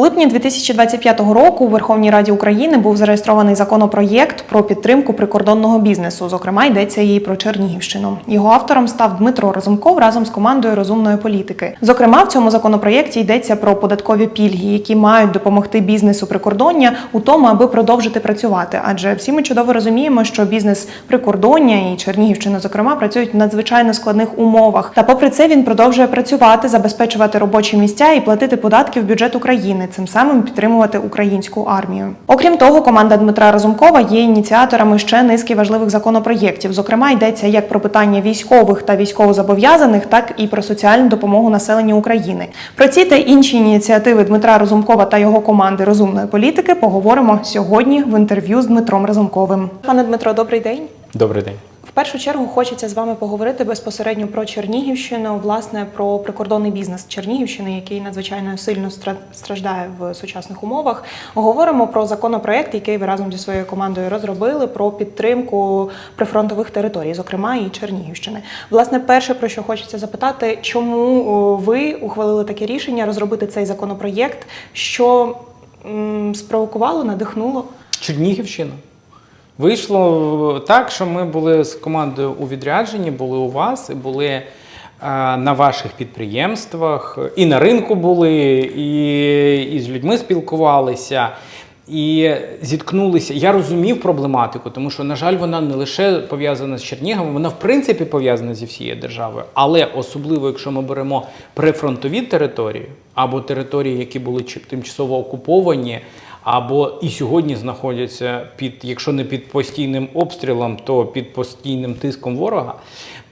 липні 2025 року у Верховній Раді України був зареєстрований законопроєкт про підтримку прикордонного бізнесу. Зокрема, йдеться і про Чернігівщину. Його автором став Дмитро Разумков разом з командою розумної політики. Зокрема, в цьому законопроєкті йдеться про податкові пільги, які мають допомогти бізнесу прикордоння у тому, аби продовжити працювати. Адже всі ми чудово розуміємо, що бізнес прикордоння і Чернігівщина, зокрема, працюють в надзвичайно складних умовах. Та попри це він продовжує працювати, забезпечувати робочі місця і платити податки в бюджет України, цим самим підтримувати українську армію. Окрім того, команда Дмитра Разумкова є ініціаторами ще низки важливих законопроєктів. Зокрема, йдеться як про питання військових та військовозобов'язаних, так і про соціальну допомогу населенню України. Про ці та інші ініціативи Дмитра Разумкова та його команди розумної політики поговоримо сьогодні в інтерв'ю з Дмитром Разумковим. Пане Дмитро, добрий день. Добрий день. В першу чергу хочеться з вами поговорити безпосередньо про Чернігівщину, власне, про прикордонний бізнес Чернігівщини, який надзвичайно сильно стра- страждає в сучасних умовах. Говоримо про законопроект, який ви разом зі своєю командою розробили про підтримку прифронтових територій, зокрема і Чернігівщини. Власне, перше про що хочеться запитати, чому ви ухвалили таке рішення розробити цей законопроєкт, що м, спровокувало, надихнуло? Чернігівщина. Вийшло так, що ми були з командою у відрядженні, були у вас і були е, на ваших підприємствах, і на ринку були, і, і з людьми спілкувалися. І зіткнулися. Я розумів проблематику, тому що, на жаль, вона не лише пов'язана з Черніговом, вона в принципі пов'язана зі всією державою. Але особливо, якщо ми беремо прифронтові території або території, які були тимчасово окуповані, або і сьогодні знаходяться під, якщо не під постійним обстрілом, то під постійним тиском ворога.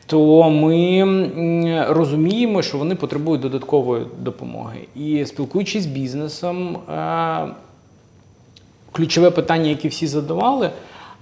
То ми розуміємо, що вони потребують додаткової допомоги. І спілкуючись з бізнесом, е, ключове питання, яке всі задавали.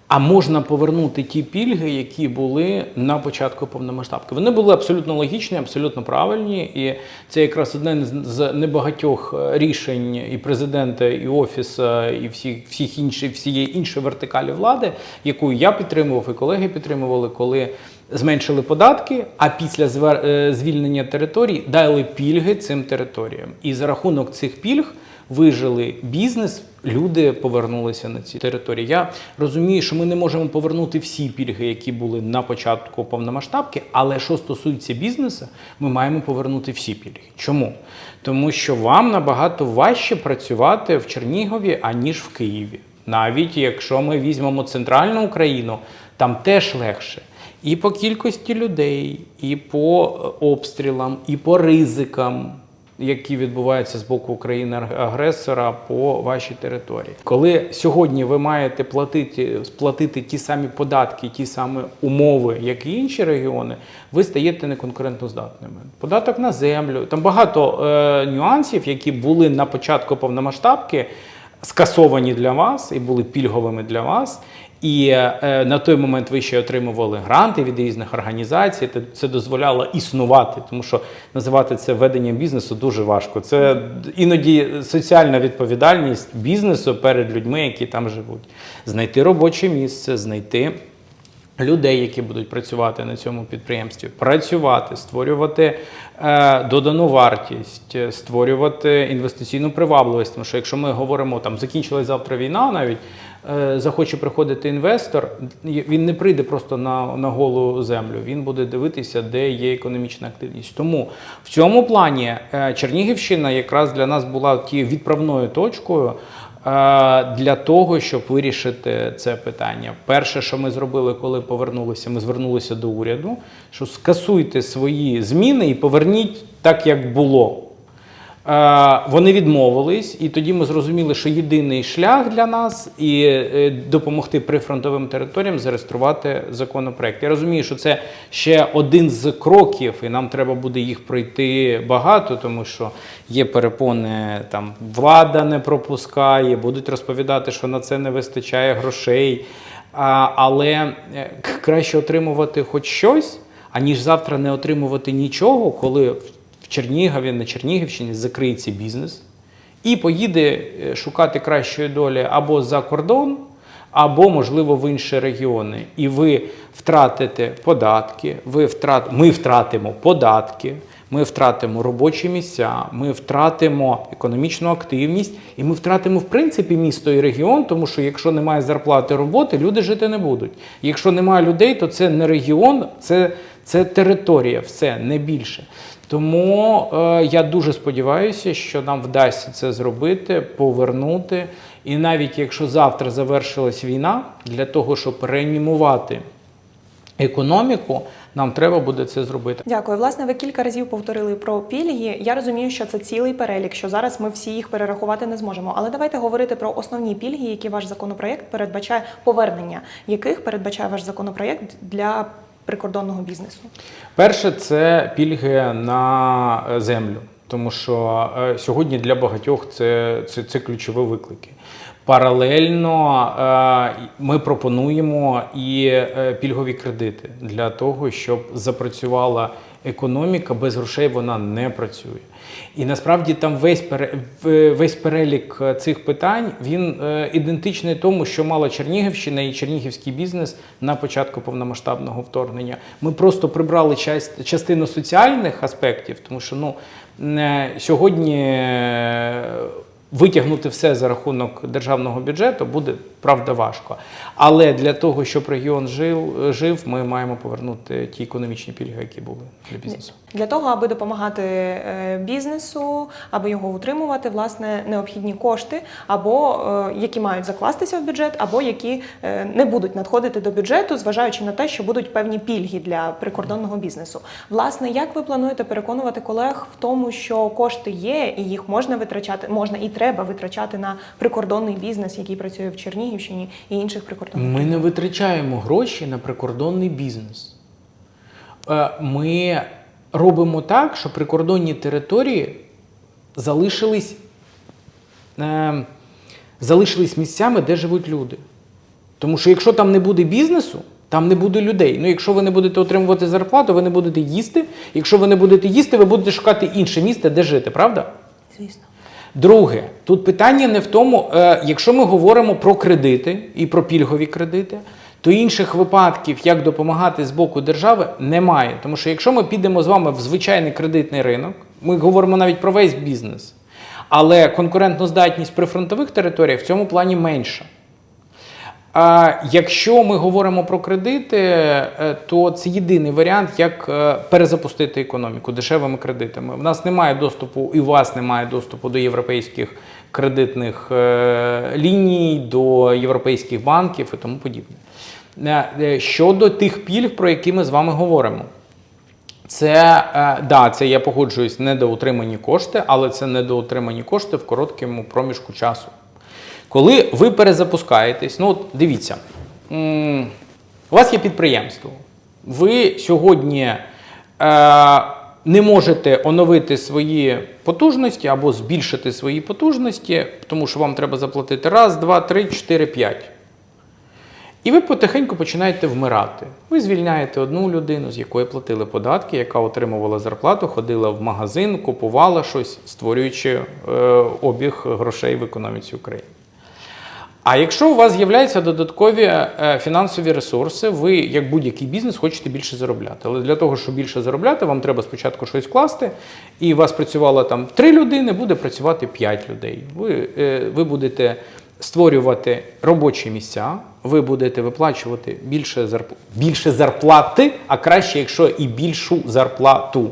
А можна повернути ті пільги, які були на початку повномасштабки. Вони були абсолютно логічні, абсолютно правильні, і це якраз одне з- небагатьох е, рішень і президента, і офісу, і всіх всіх інших всієї іншої вертикалі влади, яку я підтримував, і колеги підтримували, коли зменшили податки, а після е, звільнення територій дали пільги цим територіям. І за рахунок цих пільг вижили бізнес, люди повернулися на ці території. Я розумію, що ми не можемо повернути всі пільги, які були на початку повномасштабки, але що стосується бізнесу, ми маємо повернути всі пільги. Чому? Тому що вам набагато важче працювати в Чернігові, аніж в Києві. Навіть якщо ми візьмемо центральну Україну, там теж легше. І по кількості людей, і по е, обстрілам, і по ризикам які відбуваються з боку країни-агресора по вашій території. Коли сьогодні ви маєте платити, сплатити ті самі податки, ті самі умови, як і інші регіони, ви стаєте неконкурентоздатними. Податок на землю, там багато е, нюансів, які були на початку повномасштабки, скасовані для вас і були пільговими для вас. І е, на той момент ви ще отримували гранти від різних організацій. Це дозволяло існувати, тому що називати це веденням бізнесу дуже важко. Це іноді соціальна відповідальність бізнесу перед людьми, які там живуть. Знайти робоче місце, знайти людей, які будуть працювати на цьому підприємстві, працювати, створювати е, додану вартість, е, створювати інвестиційну привабливість. Тому що якщо ми говоримо, там закінчилась завтра війна, навіть захоче приходити інвестор, він не прийде просто на, на голу землю. Він буде дивитися, де є економічна активність. Тому в цьому плані е, Чернігівщина якраз для нас була тією відправною точкою. Е, Для того, щоб вирішити це питання, перше, що ми зробили, коли повернулися, ми звернулися до уряду, що скасуйте свої зміни і поверніть так, як було. Вони відмовились, і тоді ми зрозуміли, що єдиний шлях для нас і е, допомогти прифронтовим територіям зареєструвати законопроект. Я розумію, що це ще один з кроків, і нам треба буде їх пройти багато, тому що є перепони, там влада не пропускає, будуть розповідати, що на це не вистачає грошей. Але е, краще отримувати хоч щось, аніж завтра не отримувати нічого, коли в- Чернігові, на Чернігівщині закриється бізнес і поїде е, шукати кращої долі або за кордон, або, можливо, в інші регіони. І ви втратите податки, ви втрат... ми втратимо податки, Ми втратимо робочі місця, ми втратимо економічну активність, і ми втратимо в принципі місто і регіон, тому що якщо немає зарплати роботи, люди жити не будуть. Якщо немає людей, то це не регіон, це, це територія, все не більше. Тому е, я дуже сподіваюся, що нам вдасться це зробити, повернути. І навіть якщо завтра завершилась війна, для того, щоб реанімувати економіку, нам треба буде це зробити. Дякую. Власне, ви кілька разів повторили про пільги. Я розумію, що це цілий перелік, що зараз ми всі їх перерахувати не зможемо. Але давайте говорити про основні пільги, які ваш законопроект передбачає повернення, яких передбачає ваш законопроект для прикордонного бізнесу. Перше, це пільги на е, землю, тому що е, сьогодні для багатьох це, це, це ключові виклики. Паралельно е, ми пропонуємо і пільгові кредити для того, щоб запрацювала економіка. Без грошей вона не працює. І насправді там весь весь перелік е, цих питань він е, ідентичний тому, що мала Чернігівщина і чернігівський бізнес на початку повномасштабного вторгнення. Ми просто прибрали част- частину соціальних аспектів, тому що ну не- сьогодні. е, Витягнути все за рахунок державного бюджету буде правда важко. Але для того, щоб регіон жив, жив, ми маємо повернути ті економічні пільги, які були для бізнесу. Для того, аби допомагати е, бізнесу, аби його утримувати, власне, необхідні кошти, або е, які мають закластися в бюджет, або які е, не будуть надходити до бюджету, зважаючи на те, що будуть певні пільги для прикордонного бізнесу. Власне, як ви плануєте переконувати колег в тому, що кошти є, і їх можна витрачати, можна і треба витрачати на прикордонний бізнес, який працює в Чернігівщині і інших прикордонних Ми не витрачаємо гроші на прикордонний бізнес. Ми робимо так, що прикордонні території залишились, е, залишились місцями, де живуть люди. Тому що якщо там не буде бізнесу, там не буде людей. Ну, якщо ви не будете отримувати зарплату, ви не будете їсти. Якщо ви не будете їсти, ви будете шукати інше місце, де жити, правда? Звісно. Друге, тут питання не в тому, е, якщо ми говоримо про кредити і про пільгові кредити, то інших випадків, як допомагати з боку держави, немає. Тому що якщо ми підемо з вами в звичайний кредитний ринок, ми говоримо навіть про весь бізнес, але конкурентноздатність при фронтових територіях в цьому плані менша. А якщо ми говоримо про кредити, е, то це єдиний варіант, як е, перезапустити економіку дешевими кредитами. У нас немає доступу, і у вас немає доступу до європейських кредитних е, ліній, до європейських банків і тому подібне. Е, Щодо тих пільг, про які ми з вами говоримо. Це е, да, це я погоджуюсь, недоотримані кошти, але це недоотримані кошти в короткому проміжку часу. Коли ви перезапускаєтесь, ну от дивіться, у вас є підприємство. Ви сьогодні е, не можете оновити свої потужності або збільшити свої потужності, тому що вам треба заплатити раз, два, три, чотири, п'ять. І ви потихеньку починаєте вмирати. Ви звільняєте одну людину, з якої платили податки, яка отримувала зарплату, ходила в магазин, купувала щось, створюючи е, обіг грошей в економіці України. А якщо у вас з'являються додаткові е, фінансові ресурси, ви, як будь-який бізнес, хочете більше заробляти. Але для того, щоб більше заробляти, вам треба спочатку щось вкласти, і у вас працювало там три людини, буде працювати п'ять людей. Ви, е, ви будете створювати робочі місця, ви будете виплачувати більше, зарп- більше зарплати, а краще, якщо і більшу зарплату.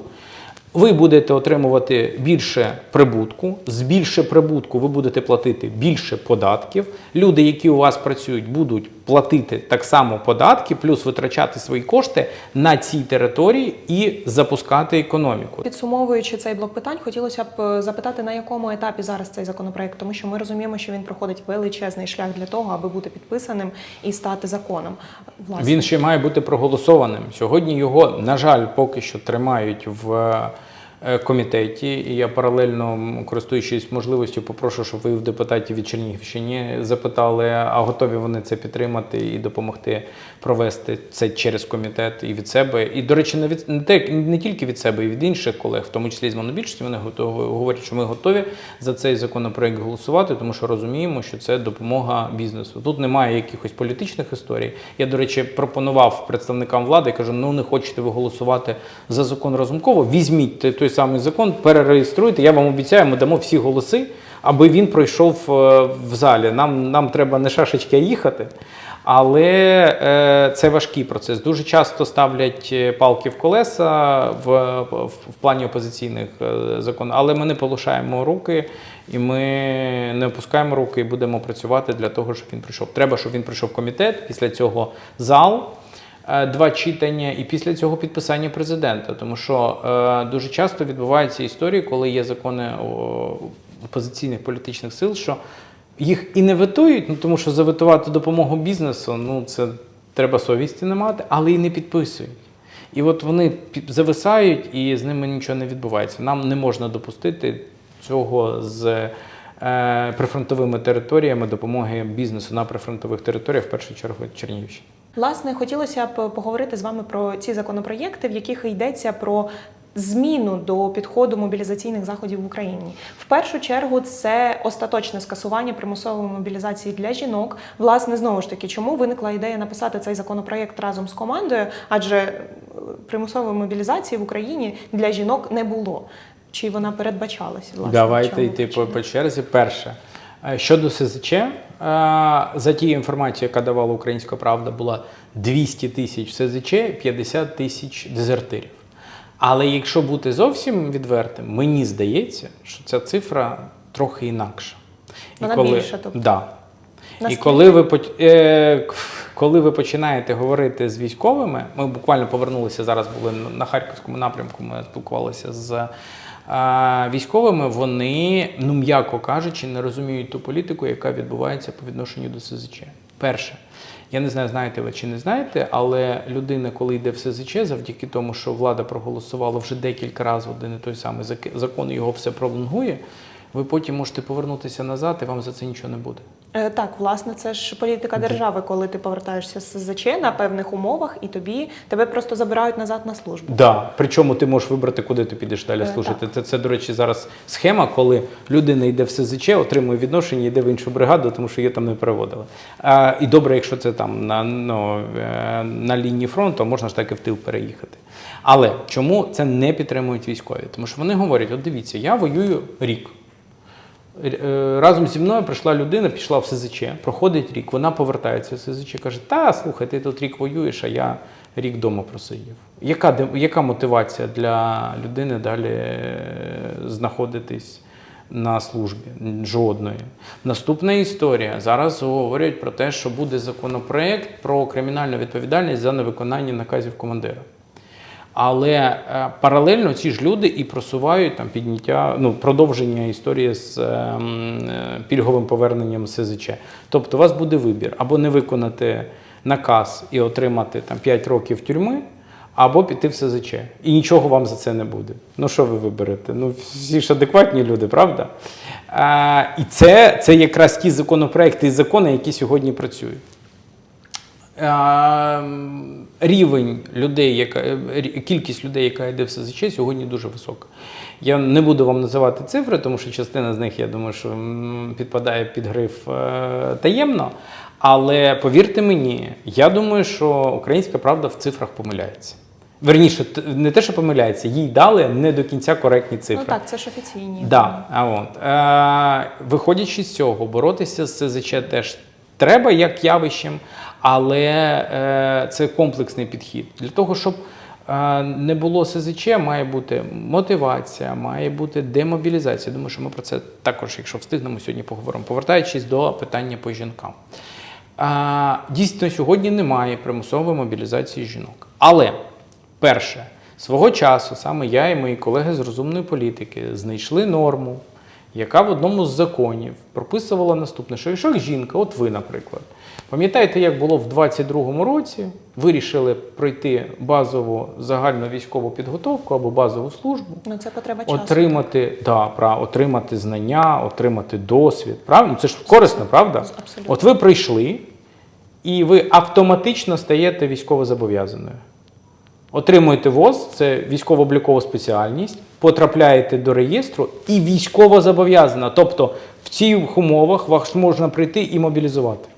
Ви будете отримувати більше прибутку. З більше прибутку ви будете платити більше податків. Люди, які у вас працюють, будуть платити так само податки, плюс витрачати свої кошти на цій території і запускати економіку. Підсумовуючи цей блок питань, хотілося б е, запитати, на якому етапі зараз цей законопроект, тому що ми розуміємо, що він проходить величезний шлях для того, аби бути підписаним і стати законом. Власне. Він ще має бути проголосованим. Сьогодні його, на жаль, поки що тримають в е, комітеті. І я паралельно, користуючись можливістю, попрошу, щоб ви в депутатів від Чернігівщини запитали, а готові вони це підтримати і допомогти провести це через комітет і від себе. І, до речі, не від не, не тільки від себе, і від інших колег, в тому числі з монобільшості, вони готові говорять, що ми готові за цей законопроект голосувати, тому що розуміємо, що це допомога бізнесу. Тут немає якихось політичних історій. Я, до речі, пропонував представникам влади, кажу: ну не хочете ви голосувати за закон Разумкова, візьміть той- той самий закон, перереєструйте. Я вам обіцяю, ми дамо всі голоси, аби він пройшов е, в залі. Нам, нам треба не шашечки, а їхати. Але е, це важкий процес. Дуже часто ставлять е, палки в колеса в, в, в плані опозиційних е, законів, але ми не полишаємо руки і ми не опускаємо руки і будемо працювати для того, щоб він прийшов. Треба, щоб він прийшов комітет, після цього зал. Е, Два читання і після цього підписання президента, тому що е, дуже часто відбуваються історії, коли є закони опозиційних політичних сил, що їх і не ветують, ну тому що заветувати допомогу бізнесу, ну це треба совісті не мати, але і не підписують. І от вони зависають, і з ними нічого не відбувається. Нам не можна допустити цього з е, прифронтовими територіями допомоги бізнесу на прифронтових територіях, в першу чергу Чернігівщини. Власне, хотілося б поговорити з вами про ці законопроєкти, в яких йдеться про зміну до підходу мобілізаційних заходів в Україні. В першу чергу це остаточне скасування примусової мобілізації для жінок. Власне, знову ж таки, чому виникла ідея написати цей законопроєкт разом з командою? Адже е, примусової мобілізації в Україні для жінок не було. Чи вона передбачалася? Власне, Давайте йти по, по черзі. Перше, Е, щодо СЗЧ, за тією інформацією, яка давала Українська Правда, була 200 тисяч СЗЧ, 50 тисяч дезертирів. Але якщо бути зовсім відвертим, мені здається, що ця цифра трохи інакша. Вона більша, тобто? Да. І коли ви, е, коли ви починаєте говорити з військовими, ми буквально повернулися зараз, були на Харківському напрямку, ми спілкувалися з військовими, вони, ну м'яко кажучи, не розуміють ту політику, яка відбувається по відношенню до СЗЧ. Перше, я не знаю, знаєте ви чи не знаєте, але людина, коли йде в СЗЧ, завдяки тому, що влада проголосувала вже декілька разів один і той самий закон, і його все пролонгує, ви потім можете повернутися назад, і вам за це нічого не буде. Е, Так, власне, це ж політика держави, коли ти повертаєшся з СЗЧ на певних умовах, і тобі тебе просто забирають назад на службу. Да, причому ти можеш вибрати, куди ти підеш далі Е, служити. Це, це, до речі, зараз схема, коли людина йде в СЗЧ, отримує відношення, йде в іншу бригаду, тому що її там не переводили. А, і добре, якщо це там на, ну, е, на лінії фронту, можна ж так і в тил переїхати. Але чому це не підтримують військові? Тому що вони говорять: от дивіться, я воюю рік. Е, Разом зі мною прийшла людина, пішла в СЗЧ, проходить рік, вона повертається в СЗЧ, каже: Та слухай, ти тут рік воюєш, а я рік вдома просидів. Яка, яка мотивація для людини далі е, знаходитись на службі? Жодної. Наступна історія. Зараз говорять про те, що буде законопроект про кримінальну відповідальність за невиконання наказів командира. Але е, паралельно ці ж люди і просувають там підняття, ну продовження історії з е, е, пільговим поверненням СЗЧ. Тобто у вас буде вибір або не виконати наказ і отримати там 5 років тюрми, або піти в СЗЧ. І нічого вам за це не буде. Ну що ви виберете? Ну всі ж адекватні люди, правда? Е, і це, це якраз ті законопроекти і закони, які сьогодні працюють. Е, Рівень людей, яка е, кількість людей, яка йде в СЗЧ, сьогодні дуже висока. Я не буду вам називати цифри, тому що частина з них, я думаю, що підпадає під гриф е, таємно. Але повірте мені, я думаю, що українська правда в цифрах помиляється. Верніше, не те, що помиляється, їй дали не до кінця коректні цифри. Ну так, це ж офіційні. Да, а от. Е, виходячи з цього, боротися з СЗЧ теж треба як явищем, але е, це комплексний підхід. Для того, щоб е, не було СЗЧ, має бути мотивація, має бути демобілізація. Думаю, що ми про це також, якщо встигнемо, сьогодні поговоримо. Повертаючись до питання по жінкам. А, дійсно, сьогодні немає примусової мобілізації жінок. Але перше, свого часу саме я і мої колеги з розумної політики знайшли норму, яка в одному з законів прописувала наступне: що якщо жінка, от ви, наприклад, пам'ятаєте, як було в 22-му році, вирішили пройти базову загальну військову підготовку або базову службу, Ну це потреба часу. отримати, да, пра- отримати знання, отримати досвід. Правильно? Це ж корисно, правда? Абсолютно. От ви прийшли, і ви автоматично стаєте військовозобов'язаною. Отримуєте ВОЗ, це військово-облікова спеціальність, потрапляєте до реєстру і військово зобов'язана. Тобто в цих умовах вас можна прийти і мобілізувати.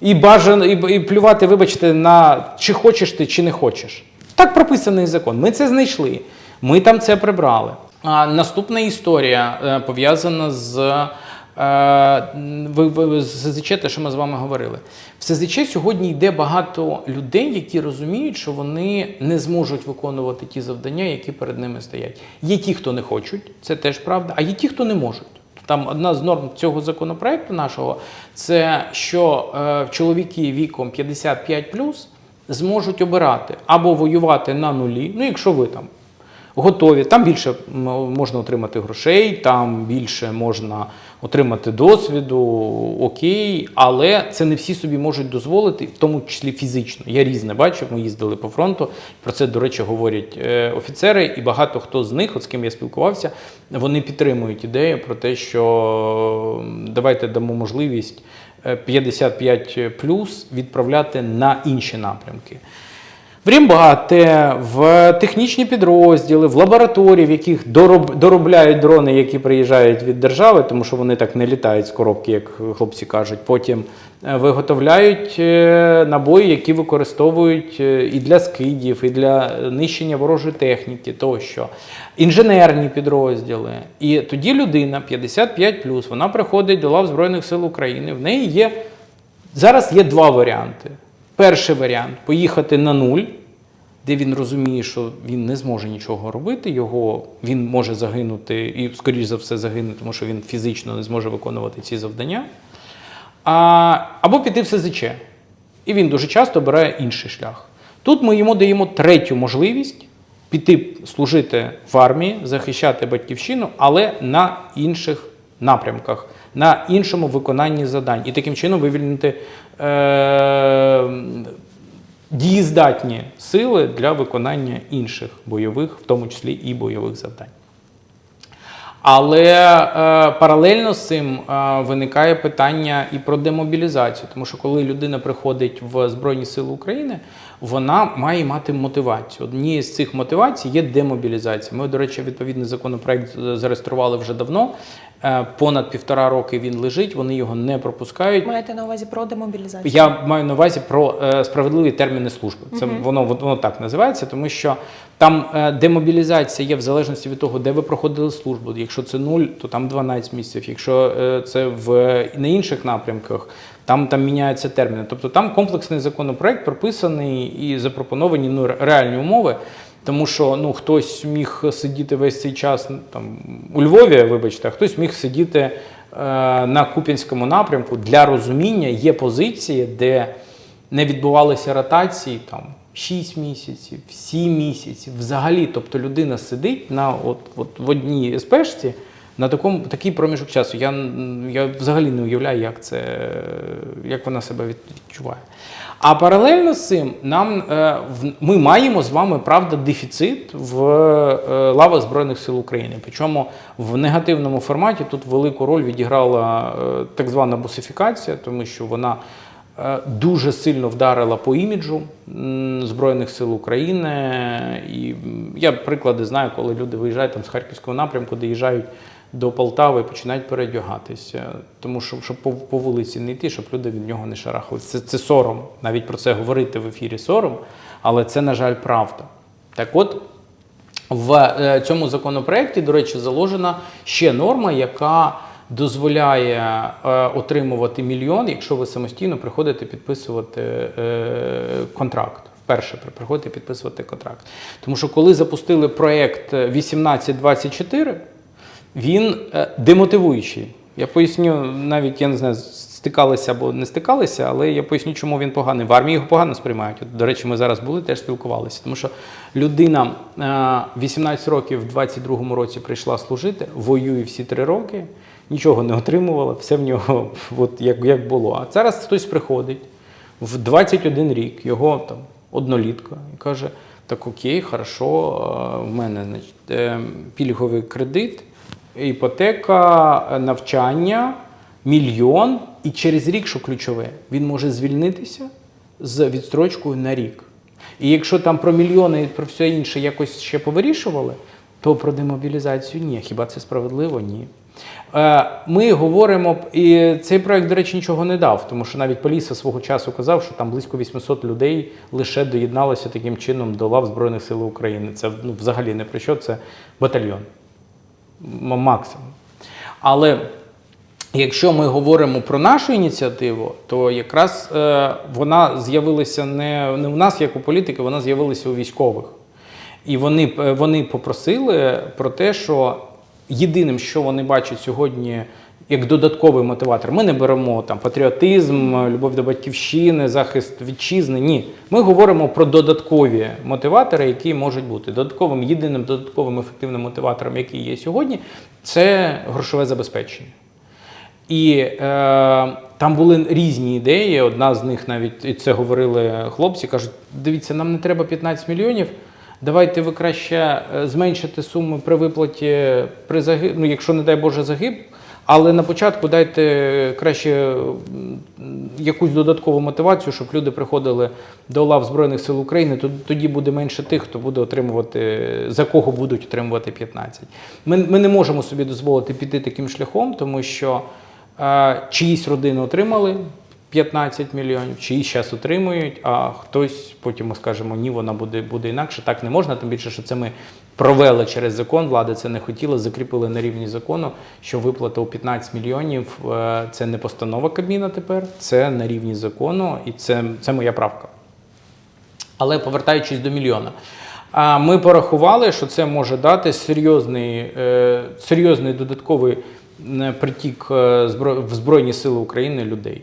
І бажано, і, і плювати, вибачте, на чи хочеш ти, чи не хочеш. Так прописаний закон. Ми це знайшли. Ми там це прибрали. А наступна історія е, пов'язана з. е, Ви, ви, СЗЧ, те, що ми з вами говорили. В СЗЧ сьогодні йде багато людей, які розуміють, що вони не зможуть виконувати ті завдання, які перед ними стоять. Є ті, хто не хочуть, це теж правда, а є ті, хто не можуть. Там одна з норм цього законопроекту нашого це що е, чоловіки віком 55 зможуть обирати або воювати на нулі, ну якщо ви там готові, там більше можна отримати грошей, там більше можна отримати досвіду, окей, але це не всі собі можуть дозволити, в тому числі фізично. Я різне бачив, ми їздили по фронту. Про це, до речі, говорять е, офіцери, і багато хто з них, от з ким я спілкувався, вони підтримують ідею про те, що давайте дамо можливість е, 55 плюс відправляти на інші напрямки. В Рімбате, в технічні підрозділи, в лабораторії, в яких дороб, доробляють дрони, які приїжджають від держави, тому що вони так не літають з коробки, як хлопці кажуть. Потім е, виготовляють е, набої, які використовують е, і для скидів, і для нищення ворожої техніки тощо. Інженерні підрозділи. І тоді людина 55+, вона приходить до лав Збройних сил України. В неї є Зараз є два варіанти. Перший варіант поїхати на нуль, де він розуміє, що він не зможе нічого робити, його він може загинути і, скоріш за все, загине, тому що він фізично не зможе виконувати ці завдання. А, або піти в СЗЧ. І він дуже часто обирає інший шлях. Тут ми йому даємо третю можливість піти служити в армії, захищати батьківщину, але на інших напрямках, на іншому виконанні завдань. І таким чином вивільнити е, дієздатні сили для виконання інших бойових, в тому числі і бойових завдань. Але е, паралельно з цим е, виникає питання і про демобілізацію, тому що коли людина приходить в Збройні Сили України, вона має мати мотивацію. Однією з цих мотивацій є демобілізація. Ми, до речі, відповідний законопроект е, зареєстрували вже давно. Е, понад півтора роки він лежить, вони його не пропускають. Маєте на увазі про демобілізацію? Я маю на увазі про е, справедливі терміни служби. Це воно, воно так називається, тому що там демобілізація є в залежності від того, де ви проходили службу. Якщо це нуль, то там 12 місяців. Якщо це в на інших напрямках, там, там міняються терміни. Тобто там комплексний законопроект прописаний і запропоновані ну, реальні умови. Тому що ну, хтось міг сидіти весь цей час там, у Львові, вибачте, а хтось міг сидіти е, на Куп'янському напрямку. Для розуміння є позиції, де не відбувалися ротації там 6 місяців, 7 місяців. Взагалі, тобто людина сидить на от, от в одній СПшці на такому такий проміжок часу. Я, я взагалі не уявляю, як це як вона себе відчуває. А паралельно з цим нам е, ми маємо з вами правда дефіцит в е, лавах Збройних сил України. Причому в негативному форматі тут велику роль відіграла е, так звана бусифікація, тому що вона дуже сильно вдарила по іміджу Збройних сил України. І я приклади знаю, коли люди виїжджають там з Харківського напрямку, доїжджають до Полтави починають передягатися. Тому що щоб по, по вулиці не йти, щоб люди від нього не шарахалися. Це, це сором. Навіть про це говорити в ефірі сором, але це, на жаль, правда. Так от, в е, цьому законопроекті, до речі, заложена ще норма, яка дозволяє е, отримувати мільйон, якщо ви самостійно приходите підписувати е, контракт. Вперше при- приходите підписувати контракт. Тому що коли запустили проєкт 1824, він е, демотивуючий. Я поясню, навіть я не знаю, стикалися або не стикалися, але я поясню, чому він поганий. В армії його погано сприймають. От, до речі, ми зараз були, теж спілкувалися. Тому що людина е, 18 років в 22-му році прийшла служити, воює всі три роки, нічого не отримувала, все в нього от, як, як було. А зараз хтось приходить в 21 рік, його там однолітка, і каже: так окей, хорошо, е, в мене значить, е, пільговий кредит, іпотека, е, навчання, мільйон, і через рік, що ключове, він може звільнитися з відстрочкою на рік. І якщо там про мільйони і про все інше якось ще повирішували, то про демобілізацію ні. Хіба це справедливо? Ні. Е, Ми говоримо, і цей проект, до речі, нічого не дав, тому що навіть Поліса свого часу казав, що там близько 800 людей лише доєдналося таким чином до лав Збройних сил України. Це ну, взагалі не про що, це батальйон. Максимум. Але якщо ми говоримо про нашу ініціативу, то якраз е, вона з'явилася не, не у нас, як у політики, вона з'явилася у військових. І вони, е, вони попросили про те, що єдиним, що вони бачать сьогодні як додатковий мотиватор, ми не беремо там патріотизм, любов до батьківщини, захист вітчизни. Ні. Ми говоримо про додаткові мотиватори, які можуть бути. Додатковим, єдиним додатковим ефективним мотиватором, який є сьогодні, це грошове забезпечення. І е, там були різні ідеї. Одна з них навіть і це говорили хлопці. кажуть: дивіться, нам не треба 15 мільйонів. Давайте ви краще е, зменшите суму при виплаті при загиб... ну, якщо не дай Боже загиб. Але на початку дайте краще якусь додаткову мотивацію, щоб люди приходили до лав Збройних сил України. Тоді буде менше тих, хто буде отримувати, за кого будуть отримувати 15. Ми, ми не можемо собі дозволити піти таким шляхом, тому що е, чиїсь родини отримали 15 мільйонів, чиїсь зараз отримують, а хтось потім скажемо, ні, вона буде, буде інакше. Так не можна, тим більше, що це ми провели через закон, влада це не хотіла, закріпили на рівні закону, що виплата у 15 мільйонів е, це не постанова Кабміна тепер, це на рівні закону, і це, це моя правка. Але повертаючись до мільйона, а ми порахували, що це може дати серйозний, е, серйозний додатковий притік е, в Збройні Сили України людей.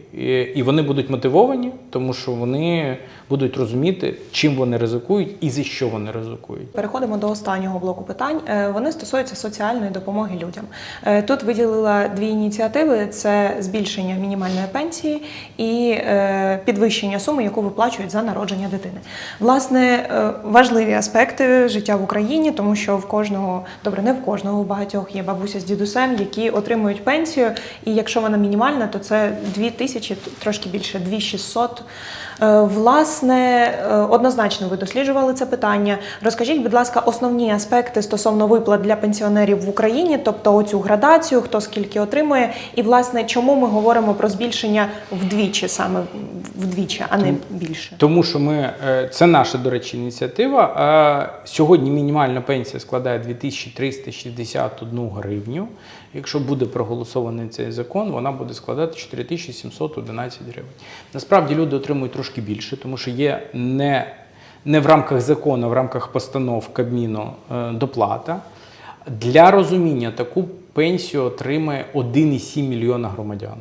І вони будуть мотивовані, тому що вони будуть розуміти, чим вони ризикують і за що вони ризикують. Переходимо до останнього блоку питань. Е, Вони стосуються соціальної допомоги людям. Е, Тут виділила дві ініціативи: це збільшення мінімальної пенсії і е, підвищення суми, яку виплачують за народження дитини. Власне, важливі аспекти життя в Україні, тому що в кожного, добре, не в кожного у багатьох є бабуся з дідусем, які отримують пенсію. І якщо вона мінімальна, то це 2 тисячі, трошки більше 2600. Е, Власне, е, однозначно ви досліджували це питання. Розкажіть, будь ласка, основні аспекти стосовно виплат для пенсіонерів в Україні, тобто оцю градацію, хто скільки отримує, і власне чому ми говоримо про збільшення вдвічі, саме вдвічі, а не більше. Тому що ми е, це наша, до речі, ініціатива. Сьогодні мінімальна пенсія складає 2361 гривню. Якщо буде проголосований цей закон, вона буде складати 4711 гривень. Насправді люди отримують трошки більше, тому що є не, не в рамках закону, а в рамках постанов Кабміну е, доплата. Для розуміння таку пенсію отримає 1,7 мільйона громадян.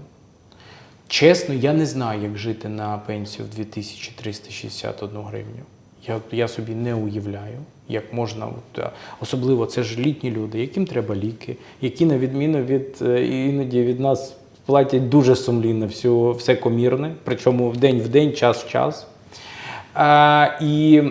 Чесно, я не знаю, як жити на пенсію в 2361 гривню. Я, я собі не уявляю, як можна, от, особливо це ж літні люди, яким треба ліки, які, на відміну від е, іноді від нас платять дуже сумлінно все, все комірне, причому в день в день, час в час. А, і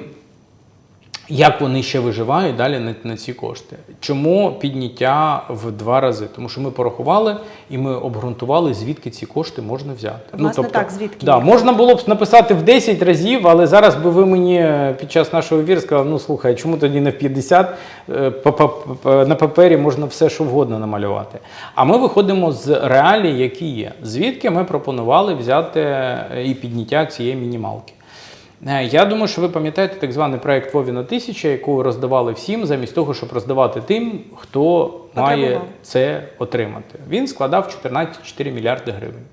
як вони ще виживають далі на, на ці кошти? Чому підняття в два рази? Тому що ми порахували і ми обґрунтували, звідки ці кошти можна взяти. Власне, так, звідки? Да, можна було б написати в 10 разів, але зараз би ви мені під час нашого ефіру сказали, ну слухай, чому тоді не в 50? Е, На папері можна все, що вгодно намалювати. А ми виходимо з реалій, які є. Звідки ми пропонували взяти е, і підняття цієї мінімалки. Е, Я думаю, що ви пам'ятаєте так званий проект Вовіна тисяча, яку роздавали всім, замість того, щоб роздавати тим, хто має це отримати. Він складав 14,4 мільярди гривень.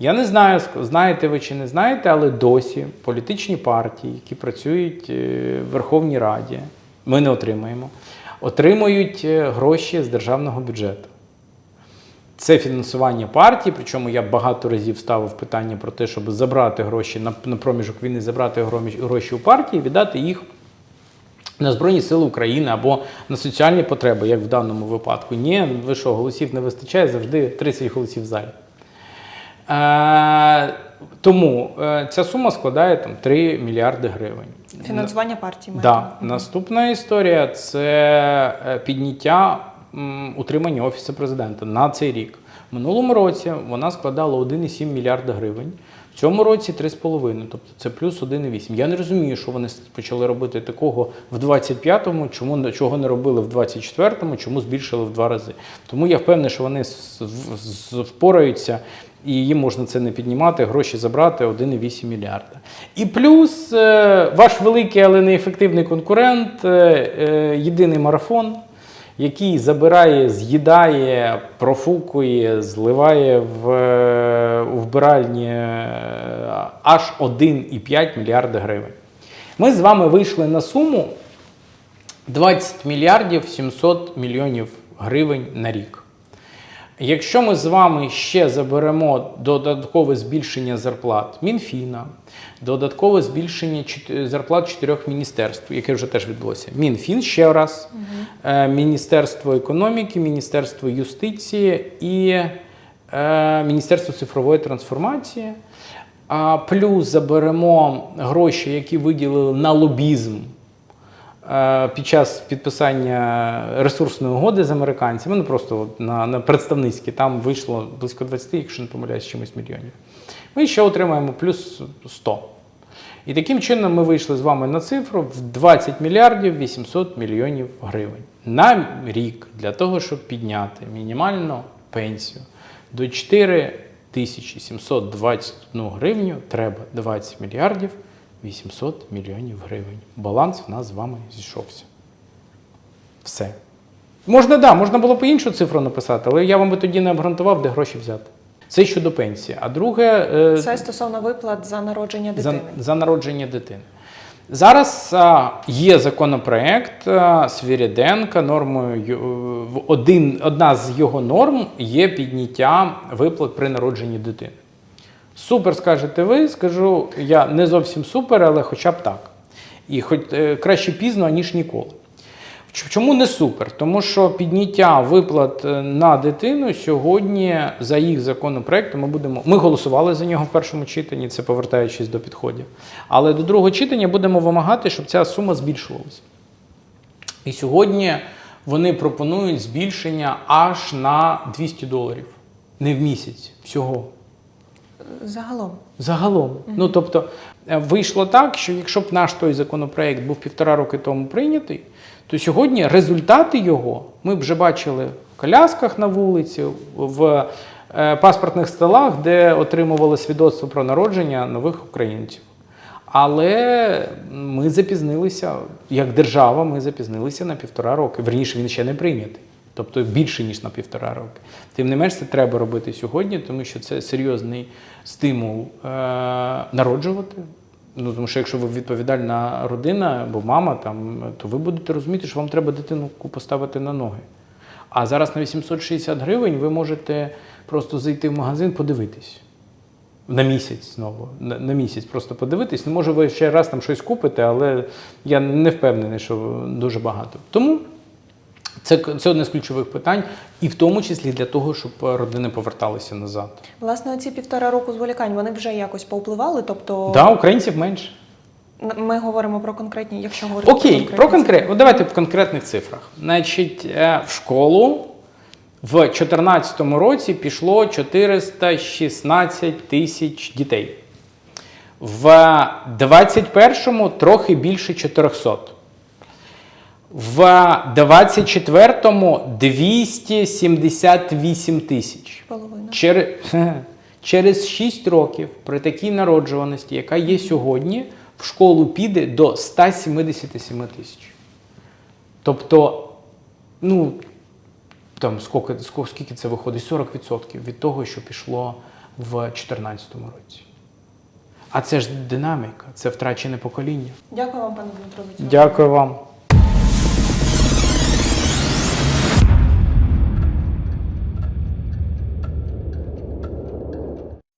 Я не знаю, знаєте ви чи не знаєте, але досі політичні партії, які працюють е, в Верховній Раді, ми не отримаємо, отримують е, гроші з державного бюджету. Це фінансування партії, причому я багато разів ставив питання про те, щоб забрати гроші на, на проміжок війни, забрати гроші у партії, віддати їх на Збройні Сили України або на соціальні потреби, як в даному випадку. Ні, ви що, голосів не вистачає, завжди 30 голосів в залі. Е, тому е, ця сума складає там 3 мільярди гривень. Фінансування партії. Да. Наступна історія це е, підняття утримання Офісу президента на цей рік. В минулому році вона складала 1,7 мільярда гривень. В цьому році 3,5, тобто це плюс 1,8. Я не розумію, що вони почали робити такого в 25-му, чому чого не робили в 24-му, чому збільшили в два рази. Тому я впевнений, що вони впораються і їм можна це не піднімати, гроші забрати 1,8 мільярда. І плюс е, ваш великий, але неефективний конкурент е, е, єдиний марафон який забирає, з'їдає, профукує, зливає в е, вбиральні е, аж 1,5 мільярда гривень. Ми з вами вийшли на суму 20 мільярдів 700 мільйонів гривень на рік. Якщо ми з вами ще заберемо додаткове збільшення зарплат Мінфіна, додаткове збільшення зарплат чотирьох міністерств, яке вже теж відбулося. Мінфін ще раз, е, Міністерство економіки, Міністерство юстиції і е, Міністерство цифрової трансформації. А плюс заберемо гроші, які виділили на лобізм під час підписання ресурсної угоди з американцями, ну просто на, на представницькі, там вийшло близько 20, якщо не помиляюсь, чимось мільйонів. Ми ще отримаємо плюс 100. І таким чином ми вийшли з вами на цифру в 20 мільярдів 800 мільйонів гривень на рік для того, щоб підняти мінімальну пенсію до 4 тисячі 721 гривню треба 20 мільярдів 800 мільйонів гривень. Баланс в нас з вами зійшовся. Все. Можна, да, можна було б іншу цифру написати, але я вам би тоді не обґрунтував, де гроші взяти. Це щодо пенсії. А друге, е, Це стосовно виплат за народження за, дитини. за народження дитини. Зараз а, є законопроект а, Свіріденка, нормою один, одна з його норм є підняття виплат при народженні дитини. Супер, скажете ви, скажу, я не зовсім супер, але хоча б так. І хоч е, краще пізно, ніж ніколи. Чому не супер? Тому що підняття виплат е, на дитину сьогодні за їх законопроектом ми будемо. Ми голосували за нього в першому читанні, це повертаючись до підходів. Але до другого читання будемо вимагати, щоб ця сума збільшувалася. І сьогодні вони пропонують збільшення аж на 200 доларів. Не в місяць, всього. Загалом. Загалом. Ну тобто е, вийшло так, що якщо б наш той законопроект був півтора роки тому прийнятий, то сьогодні результати його ми б вже бачили в колясках на вулиці, в е, паспортних столах, де отримували свідоцтво про народження нових українців. Але ми запізнилися, як держава, ми запізнилися на півтора роки. Верніше, він ще не прийнятий. Тобто більше, ніж на півтора роки. Тим не менш, це треба робити сьогодні, тому що це серйозний стимул е- народжувати. Ну, тому що якщо ви відповідальна родина або мама, там, то ви будете розуміти, що вам треба дитину поставити на ноги. А зараз на 860 гривень ви можете просто зайти в магазин, подивитись. На місяць знову. На, на місяць просто подивитись. Ну, може, ви ще раз там щось купите, але я не впевнений, що дуже багато. Тому це, це одне з ключових питань, і в тому числі для того, щоб родини поверталися назад. Власне, ці півтора року зволікань вони вже якось повпливали. Тобто, да, українців менше. ми говоримо про конкретні, якщо говорити Окей, про про конкрет. От давайте в конкретних цифрах. Значить, е, в школу в 2014 році пішло 416 тисяч дітей. В 2021 трохи більше 400. В 24-му 278 тисяч. Половина. Через, через 6 років при такій народжуваності, яка є сьогодні, в школу піде до 177 тисяч. Тобто, ну, там скільки, скільки, це виходить? 40% від того, що пішло в 2014 році. А це ж динаміка, це втрачене покоління. Дякую вам, пане Дмитро. Дякую вам.